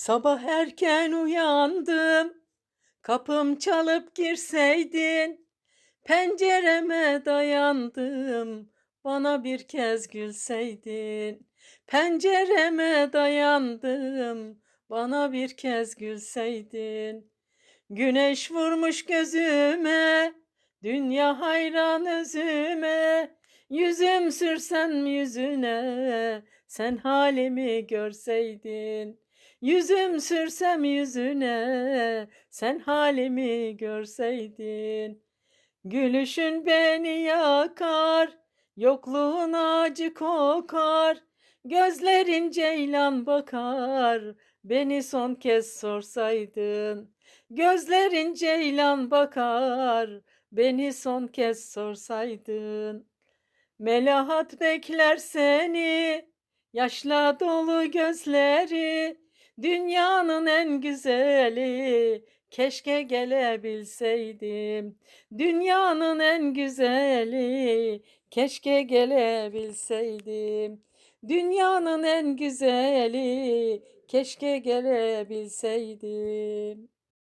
Sabah erken uyandım, kapım çalıp girseydin, pencereme dayandım, bana bir kez gülseydin. Pencereme dayandım, bana bir kez gülseydin. Güneş vurmuş gözüme, dünya hayran özüme, yüzüm sürsem yüzüne, sen halimi görseydin. Yüzüm sürsem yüzüne, sen halimi görseydin. Gülüşün beni yakar, yokluğun acı kokar. Gözlerin ceylan bakar, beni son kez sorsaydın. Gözlerin ceylan bakar, beni son kez sorsaydın. Melahat bekler seni, yaşla dolu gözleri. Dünyanın en güzeli, keşke gelebilseydim. Dünyanın en güzeli, keşke gelebilseydim. Dünyanın en güzeli, keşke gelebilseydim.